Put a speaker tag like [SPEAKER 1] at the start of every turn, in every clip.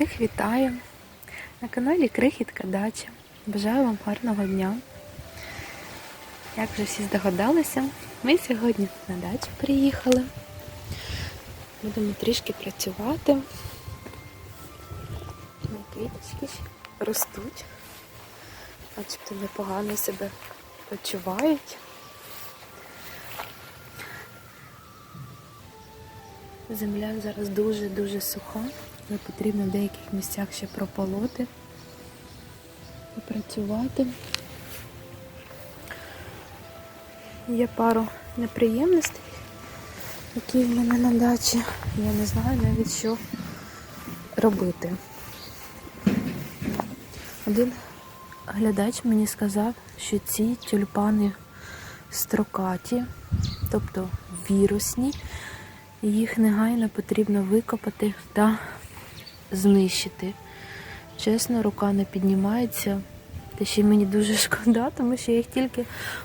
[SPEAKER 1] Всіх вітаю на каналі Крихітка Дача. Бажаю вам гарного дня. Як вже всі здогадалися, ми сьогодні на дачу приїхали. Будемо трішки працювати. Квіточки ростуть. Бачите, непогано себе почувають. Земля зараз дуже-дуже суха, але потрібно в деяких місцях ще прополоти і працювати. Є пару неприємностей, які в мене на дачі. Я не знаю навіть що робити. Один глядач мені сказав, що ці тюльпани строкаті, тобто вірусні, їх негайно потрібно викопати та знищити. Чесно, рука не піднімається. Та ще мені дуже шкода, тому що я їх тільки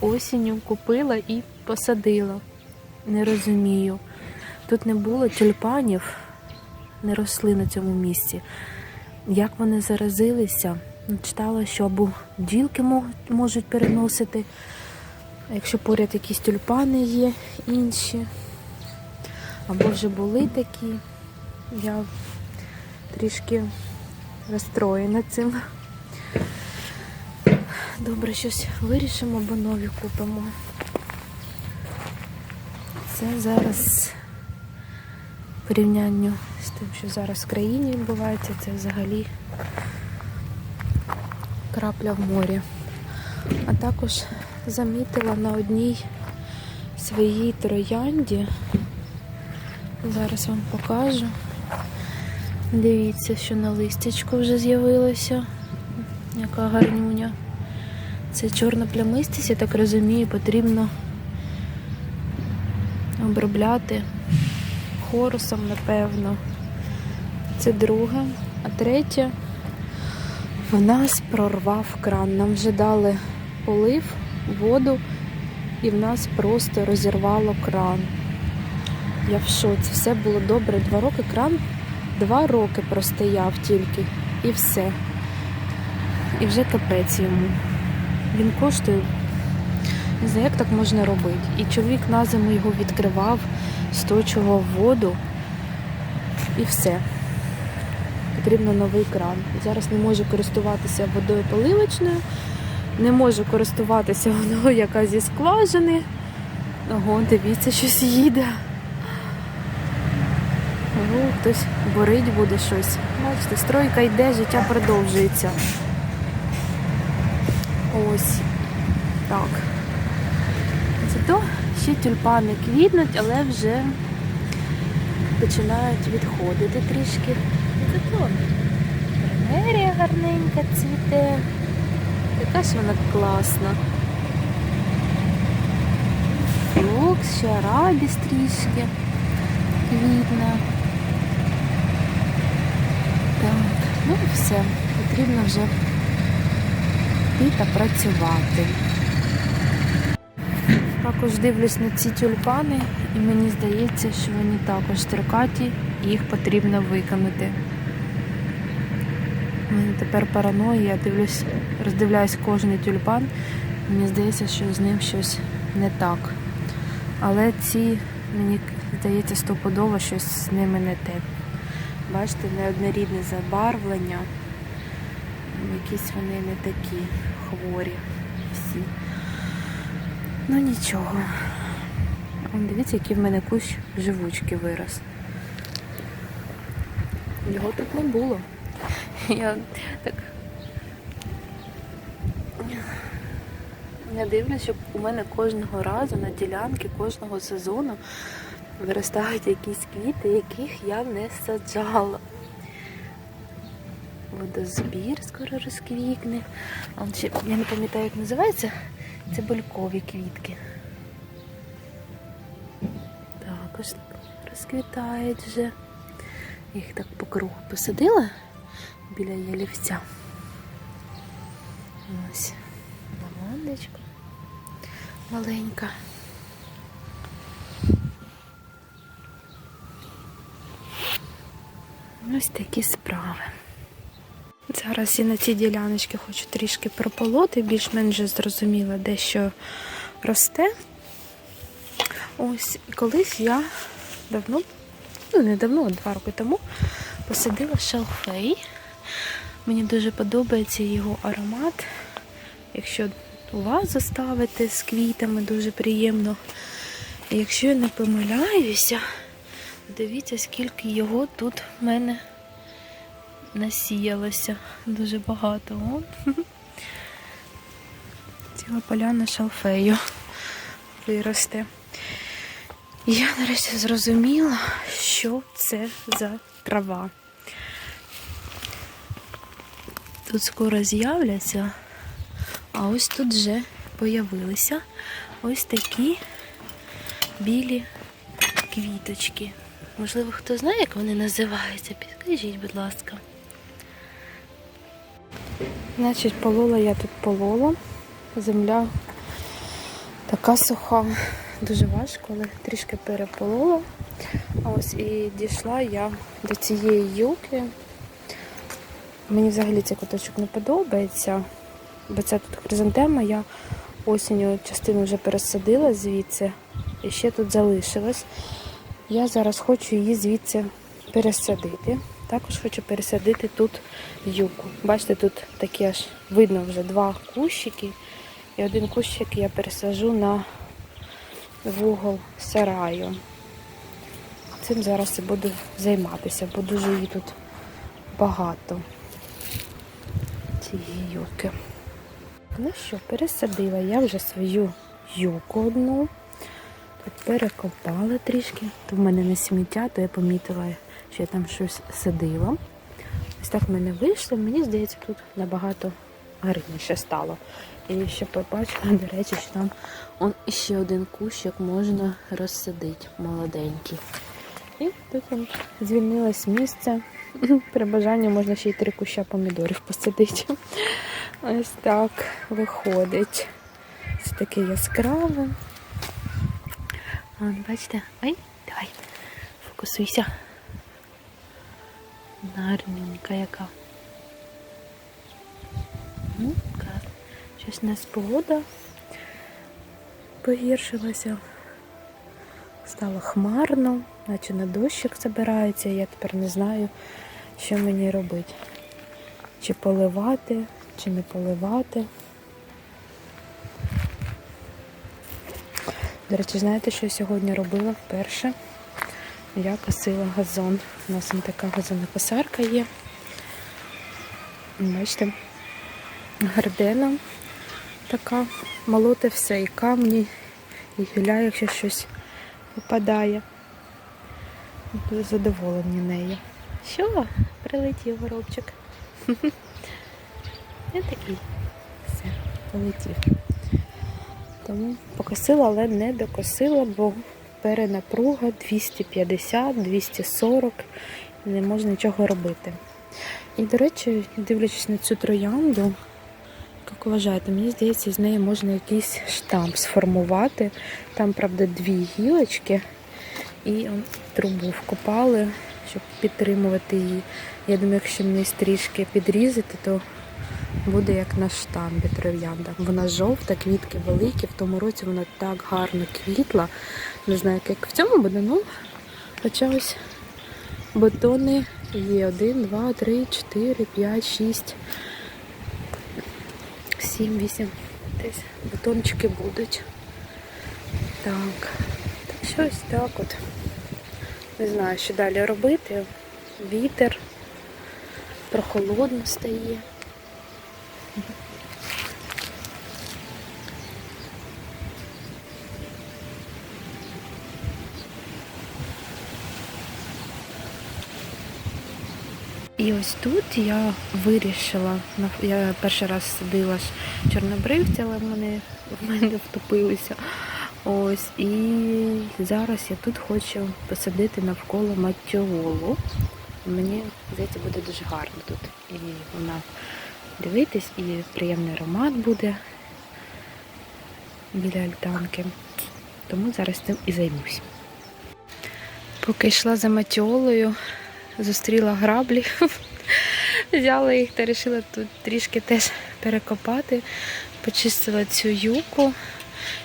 [SPEAKER 1] осінню купила і посадила. Не розумію. Тут не було тюльпанів, не росли на цьому місці. Як вони заразилися, читала, що або ділки можуть переносити, якщо поряд якісь тюльпани є інші, або вже були такі. Я трішки розстроєна цим. Добре, щось вирішимо, бо нові купимо. Це зараз в порівнянні з тим, що зараз в країні відбувається, це взагалі крапля в морі. А також замітила на одній своїй троянді. Зараз вам покажу. Дивіться, що на листячку вже з'явилося. Яка гарнюня. Це чорна плямистість, я так розумію, потрібно обробляти хорусом, напевно. Це друге. А третє в нас прорвав кран. Нам вже дали полив, воду, і в нас просто розірвало кран. Я в шоці. Все було добре. Два роки кран два роки простояв тільки. І все. І вже капець йому. Він коштує. Не знаю, як так можна робити. І чоловік на зиму його відкривав, сточував воду і все. Потрібно новий кран. Зараз не можу користуватися водою поливочною, не можу користуватися водою, яка зі скважини. Ого, дивіться, щось їде. Ого, хтось борить буде щось. Бачите, стройка йде, життя продовжується. Ось так. Зато ще тюльпани квітнуть, але вже починають відходити трішки. Зато Мерія гарненька цвіте. Яка ж вона класна. Флокс, ще арабіс трішки квітне. Так, ну і все. Потрібно вже йти та працювати. Також дивлюсь на ці тюльпани, і мені здається, що вони також строкаті, і їх потрібно виконати. У мене тепер параноя, я дивлюсь, роздивляюсь кожний тюльпан, мені здається, що з ним щось не так. Але ці, мені здається, стопудово щось з ними не те. Бачите, неоднорідне забарвлення. Якісь вони не такі хворі всі. Ну нічого. Вон, дивіться, який в мене кущ живучки вирос. Його тут не було. Я так. Я дивлюсь, що у мене кожного разу на ділянки, кожного сезону виростають якісь квіти, яких я не саджала. Водозбір скоро розквітне. Я не пам'ятаю, як називається. Це булькові квітки. Також розквітають вже. Їх так по кругу посадила біля ялівця. Ось лавандочка маленька. Ось такі справи. Зараз я на цій діляночці хочу трішки прополоти, більш-менш зрозуміла, де що росте. Ось, колись я давно, ну не давно, а два роки тому, посадила шалфей. Мені дуже подобається його аромат. Якщо у вас заставити з квітами, дуже приємно. Якщо я не помиляюся, дивіться, скільки його тут в мене насіялося. Дуже багато. Ціла поляна шалфею виросте. Я нарешті зрозуміла, що це за трава. Тут скоро з'являться, а ось тут вже появилися ось такі білі квіточки. Можливо, хто знає, як вони називаються, підкажіть, будь ласка. Значить, полола я тут полола. Земля така суха, дуже важко, але трішки переполола. Ось і дійшла я до цієї юки. Мені взагалі цей куточок не подобається, бо це тут хризантема. Я осінню частину вже пересадила звідси і ще тут залишилась. Я зараз хочу її звідси пересадити. Також хочу пересадити тут юку. Бачите, тут такі аж видно вже два кущики. І один кущик я пересажу на вугол сараю. Цим зараз і буду займатися, бо дуже її тут багато. Цієї юки. Ну що, пересадила я вже свою юку одну. Перекопала трішки. То в мене не сміття, то я помітила, що я там щось садила. Ось так в мене вийшло. Мені здається, тут набагато гарніше стало. І ще побачила, до речі, що там он іще один кущик можна розсадити молоденький. І тут звільнилось місце. При бажанні можна ще й три куща помідорів посадити. Ось так виходить. Це таке яскраве. Вон, бачите? Ой, давай, фокусуйся. Гарненька яка. Ну. Щось у нас погода погіршилася. Стало хмарно, наче на дощик забирається. Я тепер не знаю, що мені робити. Чи поливати, чи не поливати. До речі, знаєте, що я сьогодні робила вперше? Я косила газон. У нас там така газонокосарка є. Бачите, гардена така, молоте все, і камні, і гіля, якщо щось випадає. Дуже задоволені нею. Що? Прилетів горобчик. Я такий. Все, полетів. Тому покосила, але не докосила, бо перенапруга 250-240 не можна нічого робити. І, до речі, дивлячись на цю троянду, як вважаєте, мені здається, з неї можна якийсь штамп сформувати. Там, правда, дві гілочки і трубу вкопали, щоб підтримувати її. Я думаю, якщо мені трішки підрізати, то буде як на штамбі троянда. Вона жовта, квітки великі. В тому році вона так гарно квітла. Не знаю, як в цьому буде, ну хоча ось бутони є. Один, два, три, чотири, п'ять, шість, сім, вісім. Десь бутончики будуть. Так. Так що ось так от. Не знаю, що далі робити. Вітер, прохолодно стає. І ось тут я вирішила, я перший раз садила ж чорнобривці, але вони в мене втопилися. Ось, і зараз я тут хочу посадити навколо матіолу. Мені здається, буде дуже гарно тут. І вона дивитись, і приємний аромат буде біля альтанки. Тому зараз цим і займусь. Поки йшла за матіолою, зустріла граблі. Взяла їх та вирішила тут трішки теж перекопати, почистила цю юку.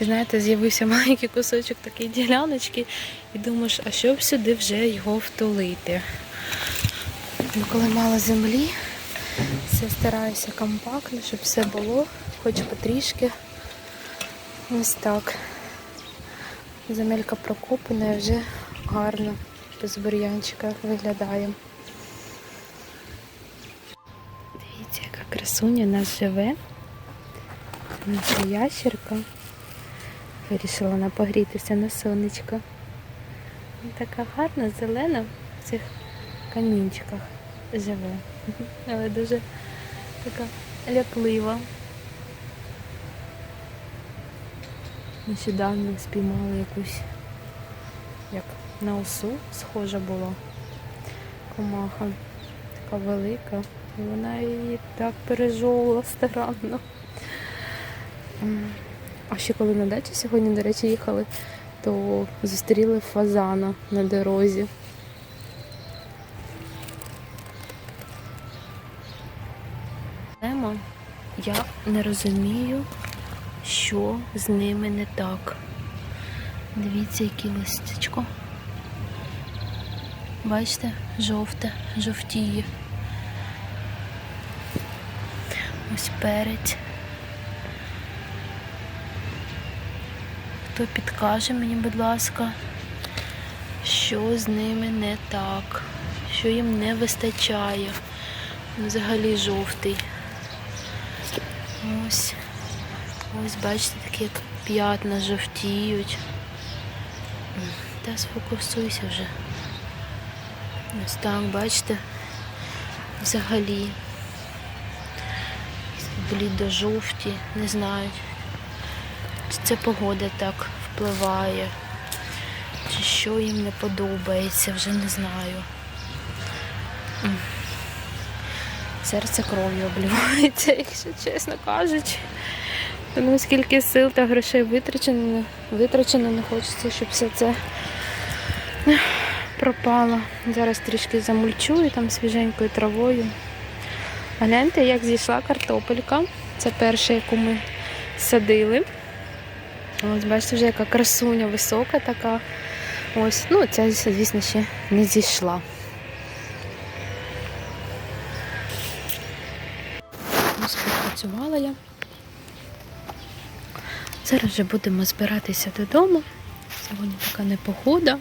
[SPEAKER 1] І знаєте, з'явився маленький кусочок такої діляночки, і думаєш, а що б сюди вже його втулити. Ну, коли мало землі, все стараюся компактно, щоб все було, хоч потрішки. Ось так. Земелька прокопана і вже гарно без бур'янчика виглядає. Дивіться, яка красуня у нас живе. Наша ящерка. Вирішила вона погрітися на сонечко. Така гарна, зелена в цих камінчиках живе. Але дуже така ляклива. Нещодавно спіймали якусь, як на осу схожа була. Комаха така велика. І вона її так пережовувала старанно. А ще коли на дачі сьогодні, до речі, їхали, то зустріли фазана на дорозі. Ема, я не розумію, що з ними не так. Дивіться, яке листячко. Бачите, жовте, жовтіє. Ось перець. Хто підкаже мені, будь ласка, що з ними не так, що їм не вистачає. Взагалі жовтий. Ось. Ось, бачите, такі як п'ятна жовтіють. Та сфокусуйся вже. Ось так, бачите, взагалі. Блідо-жовті, не знаю. Це погода так впливає, чи що їм не подобається, вже не знаю. Серце кров'ю обливається, якщо чесно кажучи. Тому скільки сил та грошей витрачено, витрачено, не хочеться, щоб все це пропало. Зараз трішки замульчую там свіженькою травою. Гляньте, як зійшла картопелька. Це перша, яку ми садили. Ось, бачите, вже яка красуня висока така. Ось, ну ця, звісно, ще не зійшла. Зараз вже будемо збиратися додому. Сьогодні така непогода.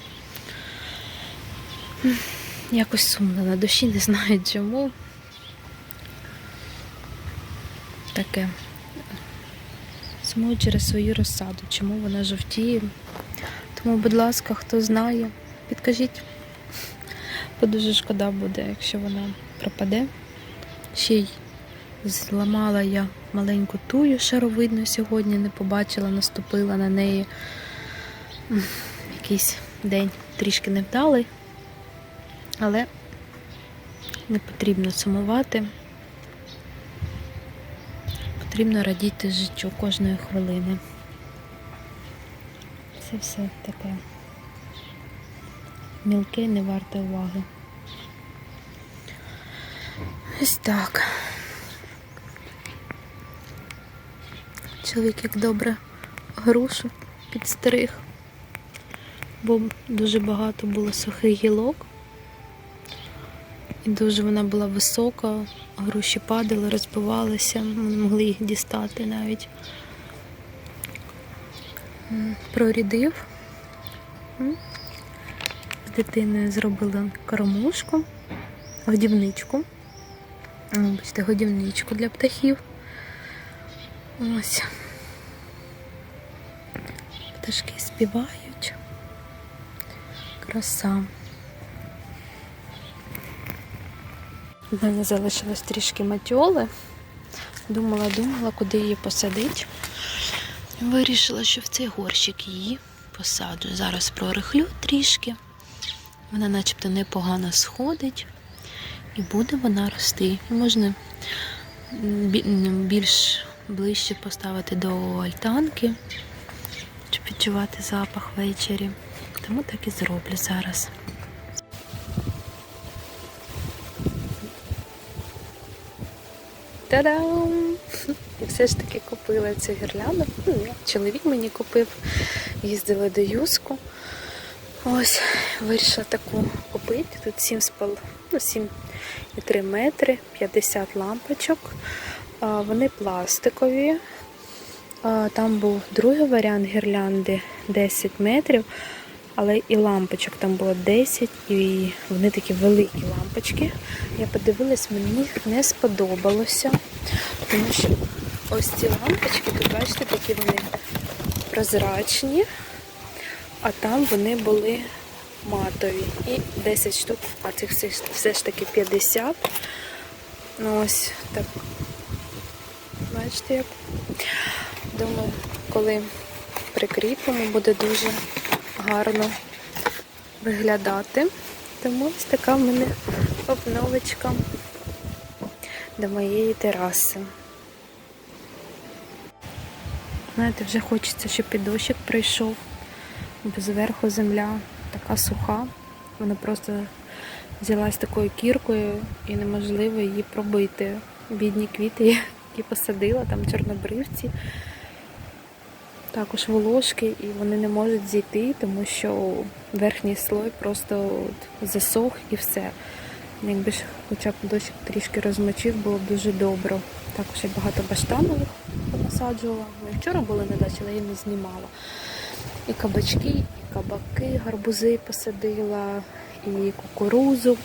[SPEAKER 1] Якось сумно на душі, не знаю чому. Таке. Сумую через свою розсаду, чому вона жовтіє. Тому, будь ласка, хто знає, підкажіть. Бо дуже шкода буде, якщо вона пропаде. Ще й зламала я маленьку тую шаровидну сьогодні, не побачила, наступила на неї. Якийсь день трішки невдалий, але не потрібно сумувати. Потрібно радіти життю кожної хвилини. Це все таке мілке не варте уваги. Ось так. Чоловік як добре грушу підстриг, бо дуже багато було сухих гілок. І дуже вона була висока, груші падали, розбивалися, ми не могли їх дістати навіть. Прорідив. З дитиною зробили кормушку, годівничку. Бачите, годівничку для птахів. Ось. Пташки співають. Краса. В мене залишилось трішки матьоли. Думала, думала, куди її посадити. Вирішила, що в цей горщик її посаджу. Зараз прорихлю трішки. Вона начебто непогано сходить. І буде вона рости. Можна більш ближче поставити до альтанки, відчувати запах ввечері. Тому так і зроблю зараз. Та-дам! Я все ж таки купила цю гірлянду. Ну, чоловік мені купив, їздила до Юску. Ось, вирішила таку купити. Тут 7,3 ну, 7 метри, 50 лампочок. Вони пластикові, там був другий варіант гірлянди 10 метрів, але і лампочок там було 10, і вони такі великі лампочки. Я подивилась, мені не сподобалося, тому що ось ці лампочки, тут бачите, такі вони прозрачні, а там вони були матові. І 10 штук, а цих все, все ж таки 50. Ну ось так. Бачите, як? Думаю, коли прикріпимо, буде дуже гарно виглядати. Тому ось така в мене обновочка до моєї тераси. Знаєте, вже хочеться, щоб і дощик прийшов, бо зверху земля така суха. Вона просто взялась такою кіркою і неможливо її пробити. Бідні квіти, які посадила, там чорнобривці, також волошки, і вони не можуть зійти, тому що верхній слой просто от засох і все. Якби ж хоча б дощик трішки розмочив, було б дуже добре. Також я багато баштанових понасаджувала. Ми вчора були на дачі, але я не знімала. І кабачки, і кабаки, гарбузи посадила, і кукурузу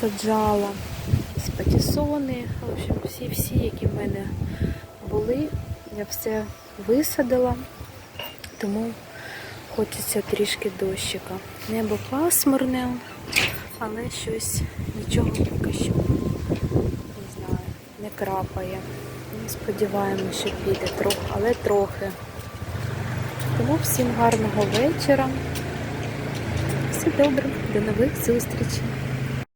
[SPEAKER 1] саджала, і патісони. В общем, всі-всі, які в мене були, я все висадила, тому хочеться трішки дощика. Небо пасмурне, але щось нічого поки що не знаю, не крапає. Ми сподіваємося, що піде трохи, але трохи. Тому всім гарного вечора. Все добре, до нових зустрічей.